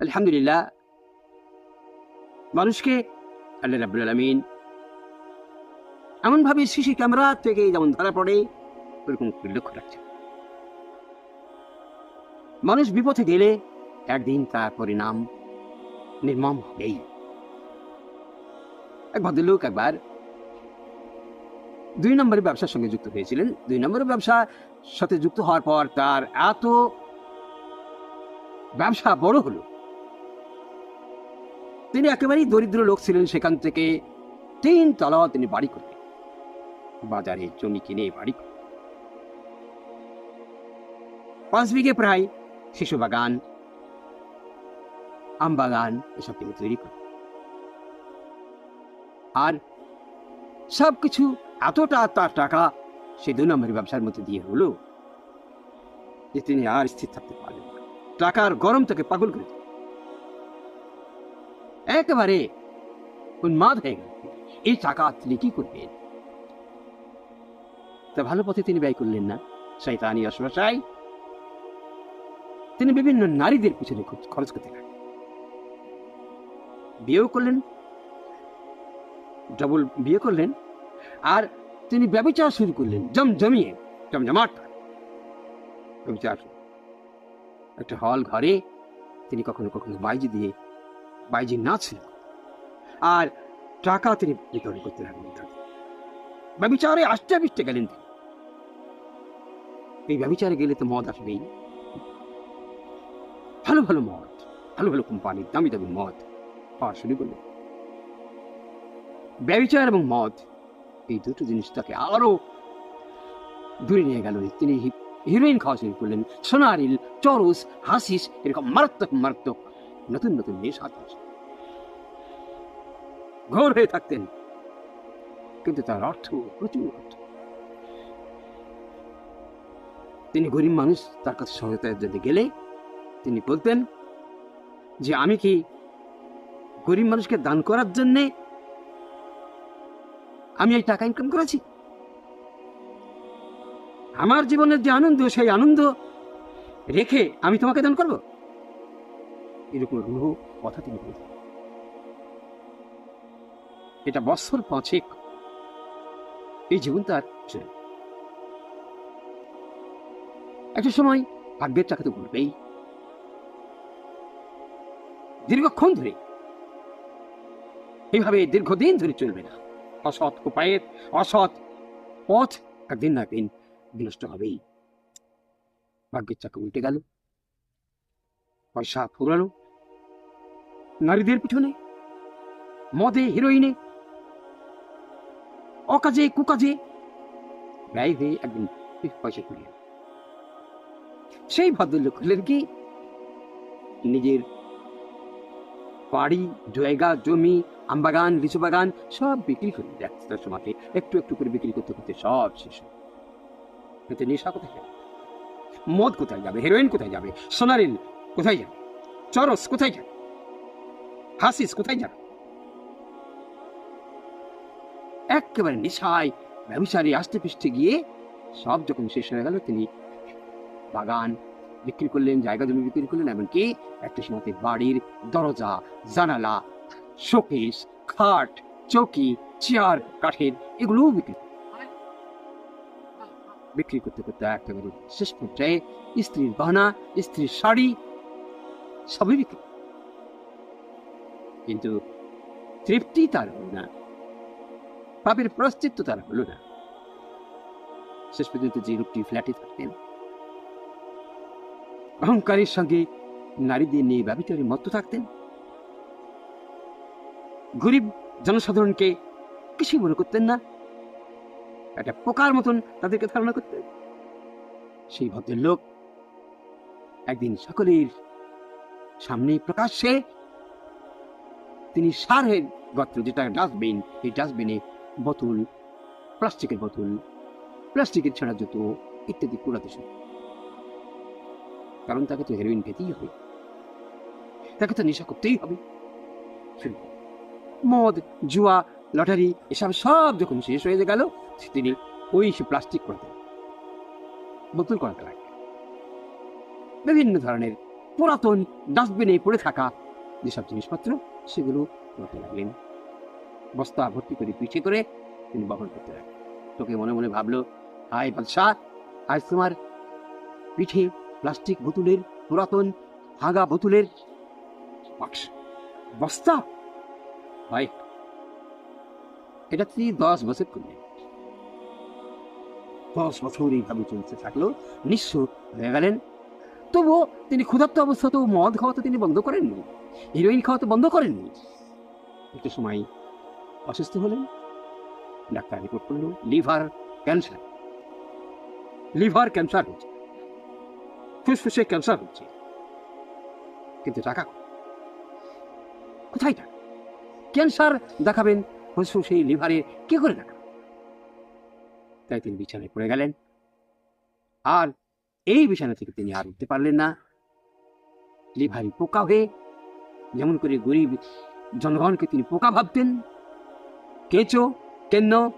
আলহামদুলিল্লাহ। মানুষকে আল্লাহ রাব্বুল আলমিন এমনভাবে সিসি ক্যামেরা থেকে যেমন ধরা পড়ে, ওরকম লক্ষ্য রাখছে মানুষ বিপথে গেলে একদিন তার পরিণাম নির্মম হবেই। এক ভদ্রলোক একবার দুই নম্বরের ব্যবসার সঙ্গে যুক্ত হয়েছিলেন। দুই নম্বরের ব্যবসার সাথে যুক্ত হওয়ার পর তার এত ব্যবসা বড় হলো। তিনি একেবারেই দরিদ্র লোক ছিলেন সেখান থেকে তিন তলা তিনি বাড়ি করলেন বাজারে জমি কিনে বাড়ি। পাঁচ বিঘে প্রায় শিশু বাগান, আম বাগান, এসব তিনি তৈরি করলেন আর সবকিছু এতটা তার টাকা সে দুই নম্বরের ব্যবসার মধ্যে দিয়ে হলো যে তিনি আর স্থির থাকতে পারলেন টাকার গরম তাকে পাগল করে। একেবারে উন্মাদ হয়ে গেল। এই টাকা তিনি কি করবেন? তা ভালো পথে তিনি ব্যয় করলেন না। শৈতানি অশ্বাসায় তিনি বিভিন্ন নারীদের পিছনে খরচ করতে লাগলেন। বিয়েও করলেন। ডবল বিয়ে করলেন। আর তিনি ব্যবচার শুরু করলেন। জমজমিয়ে জমজমাট ব্যবচার। একটা হল ঘরে তিনি কখনো কখনো বাইজি দিয়ে বাইজি নাচলেন আর টাকা তিনি বিতরণ করতে লাগলেন তাদের ব্যবচারে আষ্টে পিষ্টে গেলেন তিনি। এই ব্যবচারে গেলে তো মদ আসবেই। ভালো ভালো মদ, ভালো ভালো কোম্পানির, দামি দামি মদ পাওয়া শুরু করলেন ব্যবচার এবং মদ, এই দুটো জিনিস তাকে আরও দূরে নিয়ে গেল। তিনি হিরোইন খাওয়া শুরু করলেন। সোনারিল চরস, হাসিস, এরকম মারাত্মক মারাত্মক নতুন নতুন শুরু করলেন। ঘোর হয়ে থাকতেন। কিন্তু তার অর্থ প্রচুর অর্থ। তিনি গরিব মানুষ, তার কাছে সহায়তার জন্য গেলে, তিনি বলতেন যে, আমি কি গরিব মানুষকে দান করার জন্যে আমি এই টাকা ইনকাম করেছি? আমার জীবনের যে আনন্দ, সেই আনন্দ রেখে আমি তোমাকে দান করব? এরকম রূহ কথা তিনি বলতেন এটা বৎসর পাঁচেক এই জীবন তার একটা সময় ভাগ্যের চাকা তো ঘুরবেই। দীর্ঘক্ষণ ধরে এইভাবে দীর্ঘদিন ধরে চলবে না। অসৎ উপায়ের, অসৎ পথ একদিন না একদিন বিনষ্ট হবেই। ভাগ্যের চাকা উল্টে গেল। পয়সা ফুরালো। নারীদের পিছনে, মদে, হিরোইনে, অকাজে, কুকাজে ব্যয় হয়ে একদিন পয়সা কুড়িয়ে সেই ভদ্রলোক হলেন কি? নিজের বাড়ি, জায়গা, জমি, আমবাগান, লিচু বাগান সব বিক্রি করে একটা সময় একটু একটু করে বিক্রি করতে করতে সব শেষ। এতে নেশা কোথায়? যাবে মদ কোথায় যাবে? হেরোইন কোথায় যাবে? সোনারিল কোথায় যাবে চরস, কোথায় যাবে হাসিস, কোথায় যাবে একেবারে নেশায় ব্যবসারী আসতে পিষ্টে গিয়ে সব যখন শেষ হয়ে গেল, তিনি বাগান বিক্রি করলেন, জায়গা জমি বিক্রি করলেন, এমনকি একটা সময়তে বাড়ির দরজা, জানালা, শোকেস, খাট, চৌকি, চেয়ার, কাঠের এগুলোও বিক্রি বিক্রি করতে করতে একেবারে শেষ পর্যায়ে স্ত্রীর গহনা স্ত্রীর শাড়ি করলেন। কিন্তু তৃপ্তি তার হলো না। পাপের প্রস্তিত্ব তার হলো না। শেষ পর্যন্ত যে রূপটি ফ্ল্যাটে থাকতেন, অহংকারের সঙ্গে নারীদের নিয়ে ব্যবচারে মত্ত থাকতেন। গরিব জনসাধারণকে কিছুই মনে করতেন না। একটা পোকার মতন তাদেরকে ধারণা করতেন। সেই ভদ্রলোক একদিন সকলের সামনে প্রকাশ্যে তিনি সারের গত্র যেটা ডাস্টবিন, এই ডাস্টবিনে বোতল, প্লাস্টিকের বোতল, প্লাস্টিকের ছেঁড়া জুতো ইত্যাদি কুড়াতে শুরু কারণ তাকে তো হেরোইন খেতেই হবে। তাকে তো নেশা করতেই হবে। মদ, জুয়া, লটারি, এসব সব যখন শেষ হয়ে গেল, তিনি ওই সে প্লাস্টিক করাতে বোতল করাতে লাগলেন। বিভিন্ন ধরনের পুরাতন ডাস্টবিনে পড়ে থাকা যেসব জিনিসপত্র সেগুলো করতে লাগলেন বস্তা ভর্তি করে পিছিয়ে করে তিনি বহন করতে লাগলেন। তোকে মনে মনে ভাবলো, হায় বাদশাহ, আজ তোমার পিঠে প্লাস্টিক বোতলের, পুরাতন ভাঙা বোতলের বাক্স, বস্তা? ভাই এটা তিনি দশ বছর করলেন। দশ বছর এইভাবে চলতে থাকল, নিঃস্ব হয়ে গেলেন তবুও তিনি ক্ষুধার্ত অবস্থাতেও মদ খাওয়া তিনি বন্ধ করেননি। হিরোইন খাওয়া বন্ধ করেননি। একটু সময় অসুস্থ হলেন। ডাক্তার রিপোর্ট করল লিভার ক্যান্সার লিভার ক্যান্সার হচ্ছে। ফুসফুসে ক্যান্সার হচ্ছে। কিন্তু টাকা কোথায় টাকা? ক্যান্সার দেখাবেন, ফুসফুসে লিভারে কি করে দেখা তাই তিনি বিছানায় পড়ে গেলেন। আর এই বিছানা থেকে তিনি আর উঠতে পারলেন না। লিভারি পোকা হয়ে যেমন করে গরিব জনগণকে তিনি পোকা ভাবতেন, কেঁচো, কেন্ন,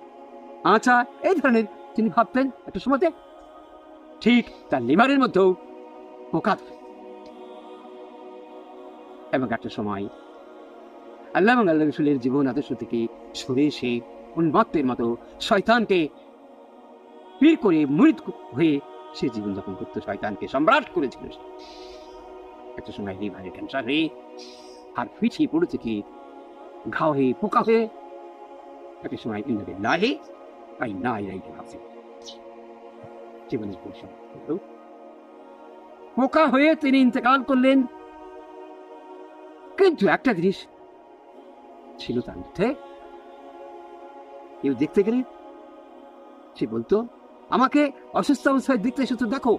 আঁচা, এই ধরনের তিনি ভাবতেন একটা সময়তে। ঠিক তার লিভারের মধ্যেও পোকা এবং একটা সময় আল্লাহ এবং আল্লাহ রসুলের জীবন আদর্শ থেকে সরে এসে উন্মত্তের মতো শয়তানকে পীর করে মুরিদ হয়ে সে জীবনযাপন করতো শয়তানকে সম্রাট করেছিল। একটা সময় লিভারে ক্যান্সার হয়ে আর পিছিয়ে পড়ে থেকে ঘাও হয়ে পোকা হয়ে একটা সময় ইন্দ্রে লাহে তাই না এরাইতে ভাবছে। জীবনের পরিশ্রম পোকা হয়ে তিনি ইন্তেকাল করলেন। কিন্তু একটা জিনিস ছিল তার মধ্যে। কেউ দেখতে গেলে সে বলতো আমাকে অসুস্থ অবস্থায় দেখতে এসেছো দেখো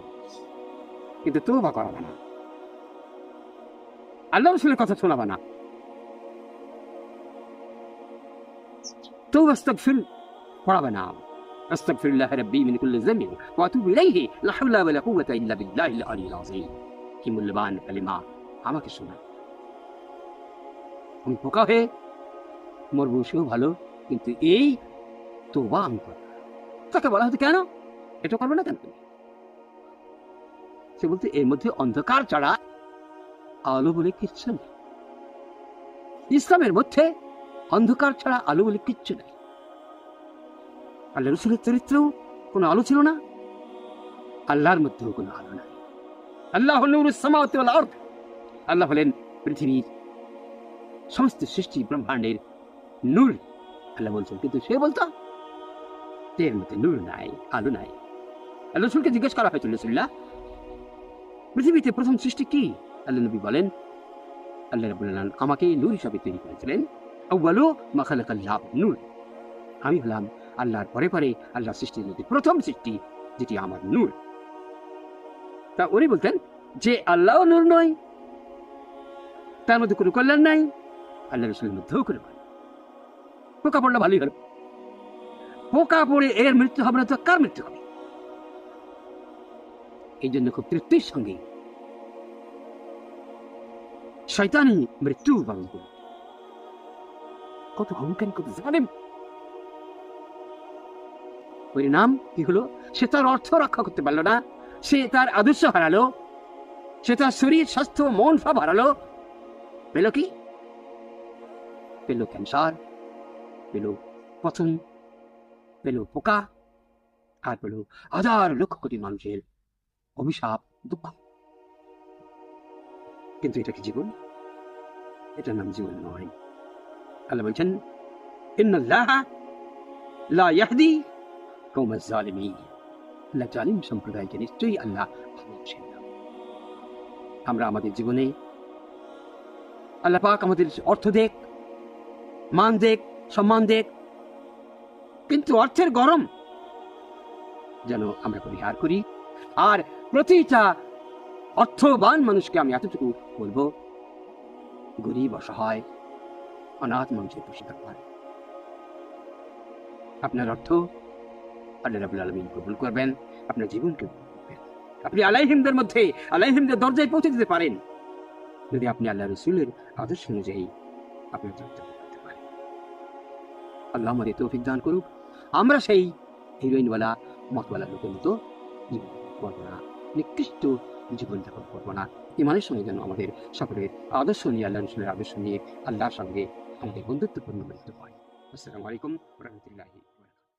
কিন্তু তৌবা করাবে না আল্লাহ রসুলের কথা শোনাবে না তৌবা ইস্তাগফির পড়াবে না أستغفر الله ربي من كل ذنب وأتوب إليه لا حول ولا قوة إلا بالله العلي العظيم কি মূল্যবান কালিমা আমাকে শোনা আমি পোকা হয়ে মোর বসেও ভালো কিন্তু এই তো বা আমি তাকে বলা হতো কেন এটা করবে না কেন? সে বলতে এর মধ্যে অন্ধকার ছাড়া আলো বলে কিচ্ছু নেই। ইসলামের মধ্যে অন্ধকার ছাড়া আলো বলে কিচ্ছু নেই। আল্লাহ রসুলের চরিত্রেও কোনো আলো ছিল না, আল্লাহর মধ্যেও কোনো আলো নাই। আল্লাহ আরদ। আল্লাহ হলেন পৃথিবীর সমস্ত সৃষ্টি ব্রহ্মাণ্ডের নূর। আল্লাহ বলছেন, কিন্তু সে বলতো এর মধ্যে নূর নাই, আলো নাই। রসুলকে জিজ্ঞেস করা হয়েছিল, রসুল্লাহ। পৃথিবীতে প্রথম সৃষ্টি কি? আল্লাহ নবী বলেন, আল্লাহ রাব্বুল আমাকে নূর হিসাবে তৈরি করেছিলেন। আউয়ালু মা খালাকাল্লাহ নূর। আমি হলাম আল্লাহর পরে পরে আল্লাহ সৃষ্টির মধ্যে প্রথম সৃষ্টি, যেটি আমার নূর। তা উনি বলতেন যে আল্লাহ নূর নয়, তার মধ্যে কোনো কল্যাণ নাই, আল্লাহ রসুলের মধ্যেও কোনো কল্যাণ পোকা পড়লে ভালোই হলো। পোকা পড়ে এর মৃত্যু হবে না তো কার মৃত্যু হবে? এই জন্য খুব তৃপ্তির সঙ্গে। শয়তানি মৃত্যু বরণ করল কত অহংকার কত জানেন? পরিণাম কি হলো? সে তার অর্থ রক্ষা করতে পারল না। সে তার আদর্শ হারালো। সে তার শরীর, স্বাস্থ্য, মন সব হারালো। পেল কি? পেল ক্যান্সার, পেল পচন, পেল পোকা, আর পেল হাজার লক্ষ কোটি মানুষের অভিশাপ, দুঃখ। কিন্তু এটা কি জীবন? এটার নাম জীবন নয়। আল্লাহ বলছেন সম্প্রদায়কে নিশ্চয়ই আল্লাহ। আমরা আমাদের জীবনে আল্লাহ পাক আমাদের অর্থ দেখ, মান দেখ, সম্মান দেখ, কিন্তু অর্থের গরম যেন আমরা পরিহার করি। আর প্রতিটা অর্থবান মানুষকে আমি এতটুকু বলব, গরিব, অসহায়, অনাথ মানুষের পাশে থাকবার আপনার অর্থ আল্লাহ রাবুল আলমিন কবুল করবেন, আপনার জীবনকে আপনি আলাইহিমদের মধ্যে, আলাইহিমদের দরজায় পৌঁছে দিতে পারেন, যদি আপনি আল্লাহ রসুলের আদর্শ অনুযায়ী আপনার যাত্রা করতে পারেন। আল্লাহ আমাদের তৌফিক দান করুক। আমরা সেই হিরোইনওয়ালা মতওয়ালা লোকের মতো জীবন করব না। নিকৃষ্ট জীবনযাপন করব না। ইমানের সঙ্গে যেন আমাদের সকলের আদর্শ নিয়ে আল্লাহ রসুলের আদর্শ নিয়ে, আল্লাহর সঙ্গে আমাদের বন্ধুত্বপূর্ণ মৃত্যু হয়। আসসালামু আলাইকুম রহমতুল্লাহি।